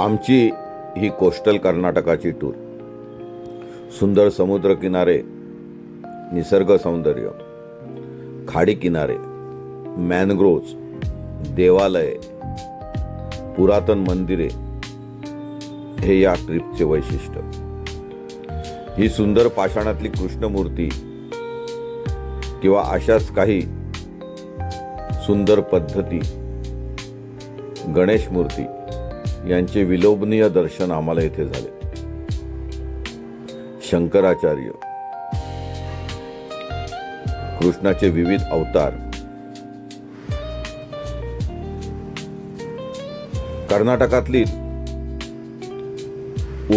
आमची ही coastal कर्नाटकाची tour सुंदर समुद्रकिनारे निसर्ग सौंदर्य. खाडी किनारे मॅनग्रोव्ज देवालये पुरातन मंदिरे हे या ट्रिपचे वैशिष्ट्य. ही सुंदर पाषाणातली कृष्णमूर्ती किंवा अशाच काही सुंदर पद्धती गणेश मूर्ती यांचे विलोभनीय दर्शन आम्हाला येथे झाले. शंकराचार्य कृष्णाचे विविध अवतार कर्नाटकातली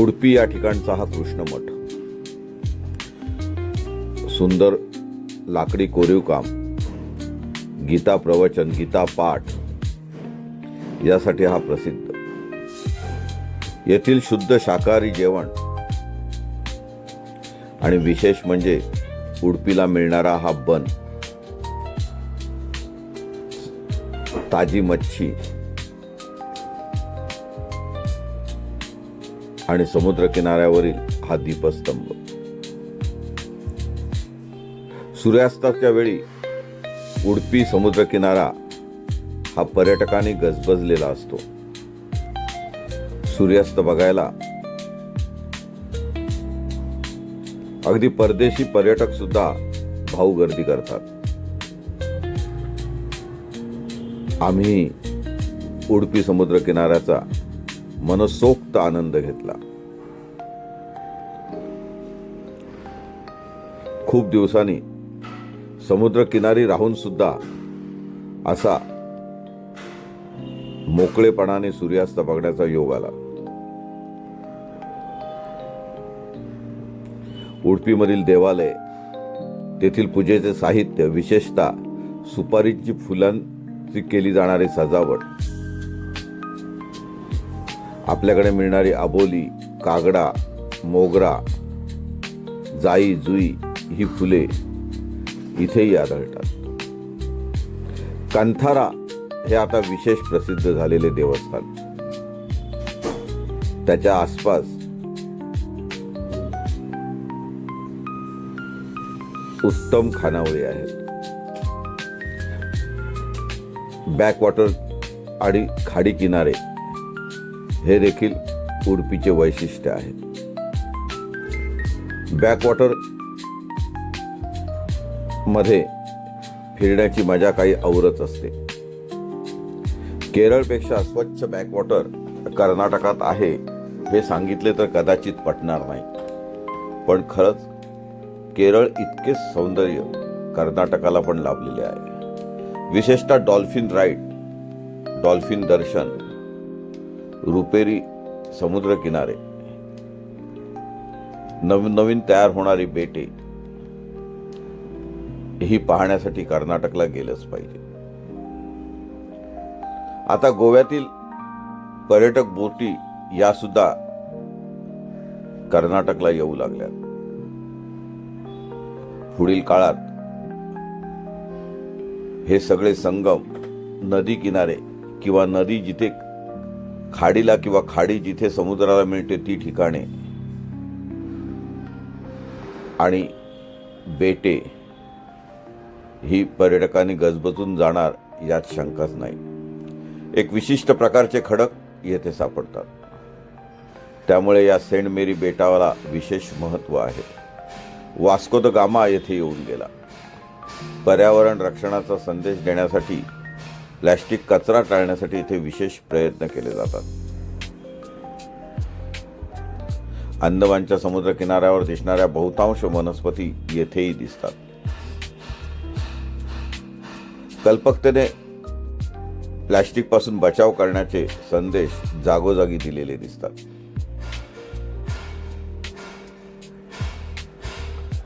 उडपी या ठिकाणचा हा कृष्ण मठ सुंदर लाकडी कोरीव काम गीता प्रवचन गीता पाठ यासाठी हा प्रसिद्ध येथील शुद्ध शाकाहारी जेवण. आणि विशेष म्हणजे उडपीला मिळणारा हा बन. ताजी मच्छी. आणि समुद्र किनाऱ्यावरील हा दीपस्तंभ. सूर्यास्ताच्या वेळी उडपी समुद्र किनारा हा पर्यटकांनी गजबजलेला असतो. सूर्यास्त बघायला. अगदी परदेशी पर्यटक सुद्धा भाऊ गर्दी करतात. आम्ही उडपी समुद्र किनाऱ्याचा मनसोक्त आनंद घेतला. खूप दिवसांनी समुद्र किनारी राहून सुद्धा असा मोकळेपणाने सूर्यास्त बघण्याचा योग आला. उडपीमधील देवालय तेथील पूजेचे साहित्य विशेषतः सुपारीची फुलांची केली जाणारी सजावट. आपल्याकडे मिळणारी आबोली कागडा मोगरा जाई जुई ही फुले इथेही आढळतात. कंथारा हे आता विशेष प्रसिद्ध झालेले देवस्थान. त्याच्या आसपास उत्तम खानावळी आहेत. बॅकवॉटर आणि खाडी किनारे हे देखील उडपीचे वैशिष्ट्य आहे बॅकवॉटरमध्ये फिरण्याची मजा काही औरच असते. केरळपेक्षा स्वच्छ बॅकवॉटर कर्नाटकात आहे हे सांगितले तर कदाचित पटणार नाही. पण खरंच केरळ इतकेच सौंदर्य कर्नाटकाला पण लाभलेले आहे. विशेषतः डॉल्फिन राईड डॉल्फिन दर्शन रुपेरी समुद्र किनारे नवीन नवीन तयार होणारी बेटे ही पाहण्यासाठी कर्नाटकला गेलंच पाहिजे. आता गोव्यातील पर्यटक बोटी या सुद्धा कर्नाटकला येऊ लागल्या पुढील काळात हे सगळे संगम नदी किनारे किंवा नदी जिथे खाडीला किंवा खाडी जिथे समुद्राला मिळते ती ठिकाणे आणि बेटे ही पर्यटकांनी गजबजून जाणार यात शंकाच नाही. एक विशिष्ट प्रकारचे खडक येथे सापडतात. त्यामुळे या सेंट मेरी बेटावाला विशेष महत्त्व आहे. वास्को द गामा येथे येऊन गेला. पर्यावरण रक्षणाचा संदेश देण्यासाठी प्लॅस्टिक कचरा टाळण्यासाठी इथे विशेष प्रयत्न केले जातात. अंदमानच्या समुद्र किनाऱ्यावर दिसणाऱ्या बहुतांश वनस्पती येथेही दिसतात. कल्पकतेने प्लॅस्टिकपासून बचाव करण्याचे संदेश जागोजागी दिलेले दिसतात.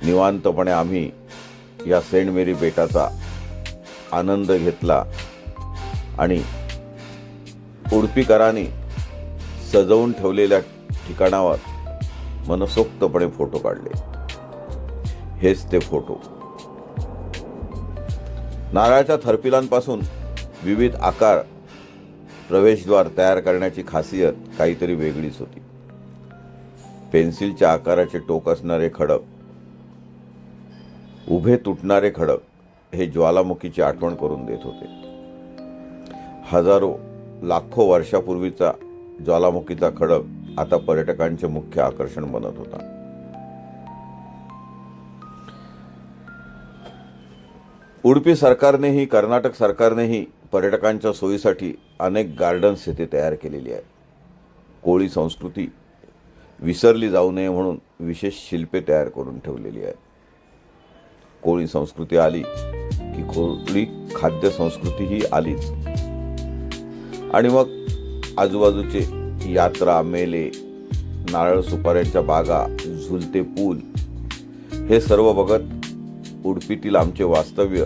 निवांतपणे आम्ही या सेंट मेरी बेटाचा आनंद घेतला आणि उडपीकरांनी सजवून ठेवलेल्या ठिकाणावर मनसोक्तपणे फोटो काढले. हेच ते फोटो. नारळाच्या थरपिलांपासून विविध आकार प्रवेशद्वार तयार करण्याची खासियत काहीतरी वेगळीच होती. पेन्सिलच्या आकाराचे टोक असणारे खडक उभे तुटणारे खडक हे ज्वालामुखीची आठवण करून देत होते. हजारो लाखो वर्षापूर्वीचा ज्वालामुखीचा खडक आता पर्यटकांचे मुख्य आकर्षण बनत होता. उडपी सरकारनेही कर्नाटक सरकारनेही पर्यटकांच्या सोयीसाठी अनेक गार्डन्स येथे तयार केलेली आहेत. कोळी संस्कृती विसरली जाऊ नये म्हणून विशेष शिल्पे तयार करून ठेवलेली आहेत. कोळी संस्कृती आली की कोळी खाद्य संस्कृती ही आलीच. आणि मग आजूबाजूचे यात्रा मेले नारळ सुपाऱ्यांच्या बागा झुलते पूल हे सर्व बघत उडपीतील आमचे वास्तव्य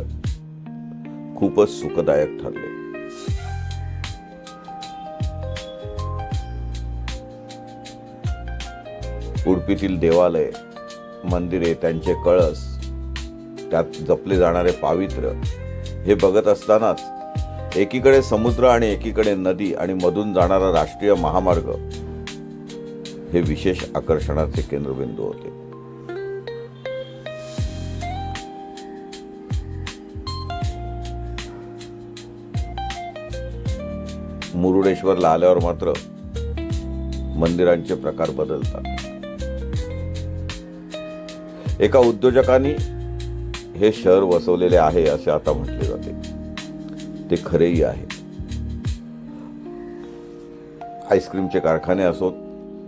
खूपच सुखदायक ठरले. उडपीतील देवालय मंदिरे त्यांचे कळस त्यात जपले जाणारे पावित्र्य हे बघत असतानाच एकीकडे समुद्र आणि एकीकडे नदी आणि मधून जाणारा राष्ट्रीय महामार्ग हे विशेष आकर्षणाचे केंद्रबिंदू होते. मुरुडेश्वरला आल्यावर मात्र मंदिरांचे प्रकार बदलतात. एका उद्योजकांनी हे शहर वसवलेले आहे असे आता म्हटले जाते. ते खरेही आहे. आईस्क्रीमचे कारखाने असोत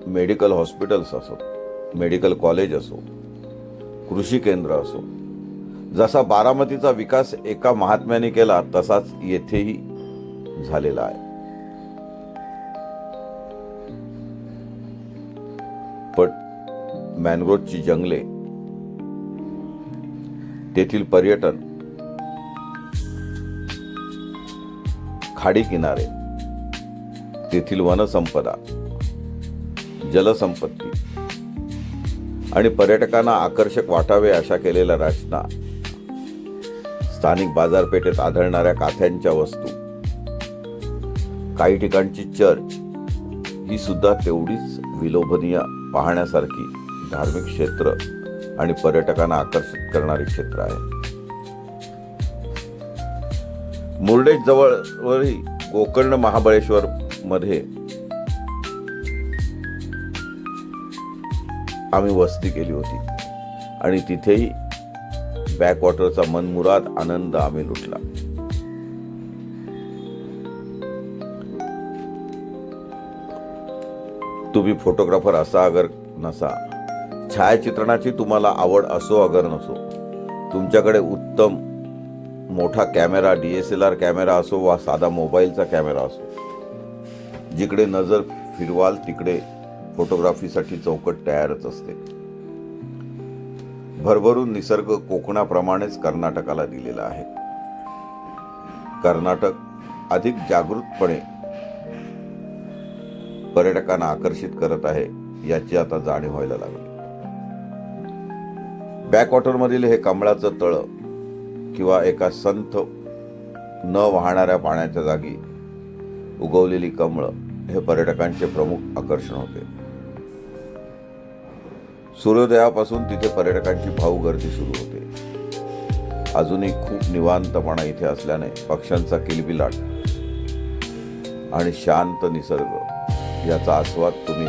मेडिकल हॉस्पिटल्स असोत मेडिकल कॉलेज असो कृषी केंद्र असो जसा बारामतीचा विकास एका महात्म्याने केला तसाच येथेही झालेला आहे. पण मॅनग्रोवची जंगले तेथील पर्यटन खाडी किनारे तेथील वनसंपदा जलसंपत्ती आणि पर्यटकांना आकर्षक वाटावे अशा केलेल्या रचना स्थानिक बाजारपेठेत आढळणाऱ्या काथ्यांच्या वस्तू काही ठिकाणची चर्च ही सुद्धा तेवढीच विलोभनीय पाहण्यासारखी धार्मिक क्षेत्र आणि पर्यटकांना आकर्षित करणारे क्षेत्र आहे. मुर्डेश जवळवरही गोकर्ण महाबळेश्वर मध्ये आम्ही वस्ती केली होती. आणि तिथेही बॅकवॉटरचा मनमुराद आनंद आम्ही लुटला. तुम्ही फोटोग्राफर असा अगर नसा छायाचित्रणाची तुम्हाला आवड असो अगर नसो तुमच्याकडे उत्तम मोठा camera D S L R camera असो वा साधा मोबाईलचा कॅमेरा असो जिकडे नजर फिरवाल तिकडे फोटोग्राफीसाठी चौकट तयारच असते. भरभरून निसर्ग कोकणाप्रमाणेच कर्नाटकाला दिलेला आहे. कर्नाटक अधिक जागृतपणे पर्यटकांना आकर्षित करत आहे याची आता जाणीव व्हायला लागली. बॅकवॉटरमधील हे कमळाचं तळ किंवा एका संथ न वाहणाऱ्या पाण्याच्या जागी उगवलेली कमळं हे पर्यटकांचे प्रमुख आकर्षण होते. सूर्योदयापासून तिथे पर्यटकांची भाऊ गर्दी सुरू होते. अजूनही खूप निवांतपणा इथे असल्याने पक्ष्यांचा किलबिलाट आणि शांत निसर्ग याचा आस्वाद तुम्ही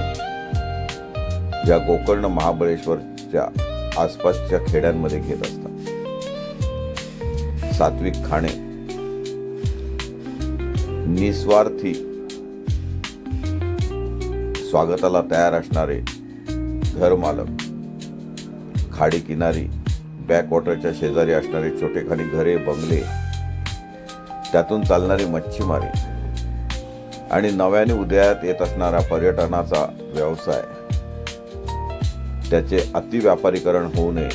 या गोकर्ण महाबळेश्वरच्या आसपासच्या खेड्यांमध्ये घेत असतात. सात्विक खाणे निस्वार्थी स्वागताला तयार असणारे घरमालक खाडी किनारी बॅकवॉटरच्या शेजारी असणारे छोटेखानी घरे बंगले त्यातून चालणारी मच्छीमारी आणि नव्याने उदयात येत असणारा पर्यटनाचा व्यवसाय. त्याचे अतिव्यापारीकरण होऊ नये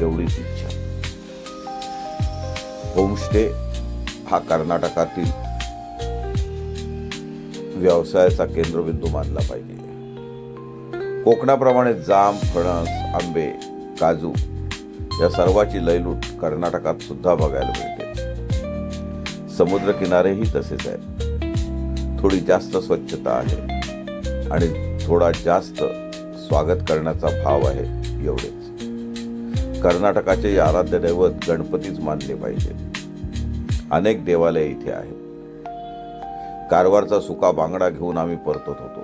एवढीच इच्छा. होमस्टे हा कर्नाटकातील व्यवसायाचा केंद्रबिंदू मानला पाहिजे. कोकणाप्रमाणे जाम फणस आंबे काजू या सर्वाची लयलूट कर्नाटकात सुद्धा बघायला मिळते. समुद्र किनारेही तसेच आहेत. थोडी जास्त स्वच्छता आहे आणि थोडा जास्त स्वागत करण्याचा भाव आहे एवढेच. कर्नाटकाचे आराध्य दैवत गणपतीच मानले पाहिजे. अनेक देवालय इथे आहेत. कारवारचा सुका बांगडा घेऊन आम्ही परतत होतो.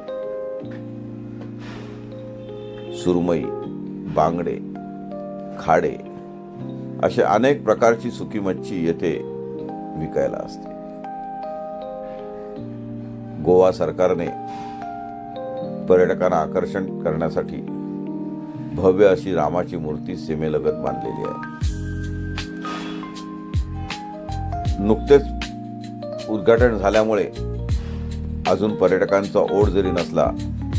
सुरमई बांगडे खाडे असे अनेक प्रकारची सुकी मच्छी येथे विकायला असते. गोवा सरकारने पर्यटकांना आकर्षण करण्यासाठी भव्य अशी रामाची मूर्ती सीमेलगत बांधलेली आहे. नुकतेच उद्घाटन झाल्यामुळे अजून पर्यटकांचा ओढ जरी नसला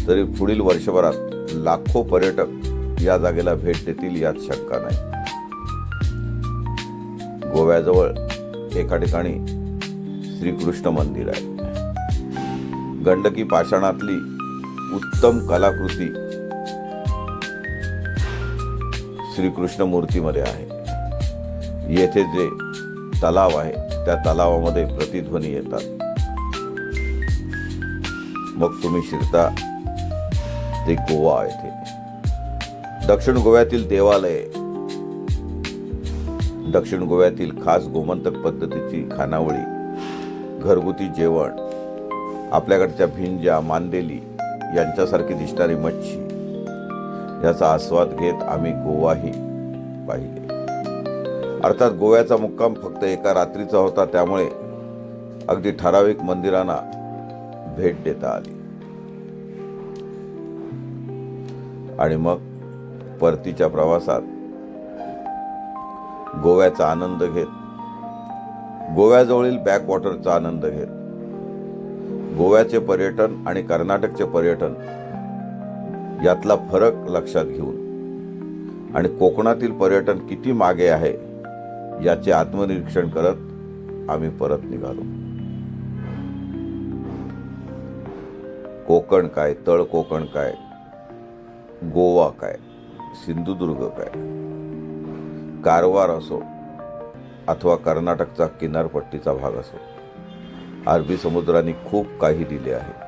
तरी पुढील वर्षभरात लाखो पर्यटक या जागेला भेट देतील यात शंका नाही. गोव्याजवळ एका ठिकाणी श्रीकृष्ण मंदिर आहे. गंडकी पाषाणातली उत्तम कलाकृती श्रीकृष्ण मूर्तीमध्ये आहे. येथे जे तलाव आहे त्या तलावामध्ये प्रतिध्वनी येतात. मग तुम्ही शिरता ते गोवा येथे. दक्षिण गोव्यातील देवालय. दक्षिण गोव्यातील खास गोमंतक पद्धतीची खानावळी घरगुती जेवण आपल्याकडच्या भिंजा मांदेली यांच्यासारखी दिसणारी मच्छी. याचा आस्वाद घेत आम्ही गोवाही पाहिले. अर्थात गोव्याचा मुक्काम फक्त एका रात्रीचा होता त्यामुळे अगदी ठराविक मंदिरांना भेट देता आली. आणि मग परतीच्या प्रवासात गोव्याचा आनंद घेत गोव्याजवळील बॅकवॉटरचा आनंद घेत गोव्याचे पर्यटन आणि कर्नाटकचे पर्यटन यातला फरक लक्षात घेऊन. आणि कोकणातील पर्यटन किती मागे आहे याचे आत्मनिरीक्षण करत आम्ही परत निघालो. कोकण काय तळ कोकण काय गोवा काय सिंधुदुर्ग काय कारवार असो अथवा कर्नाटकचा किनारपट्टीचा भाग असो अरबी समुद्राने खूप काही दिले आहे.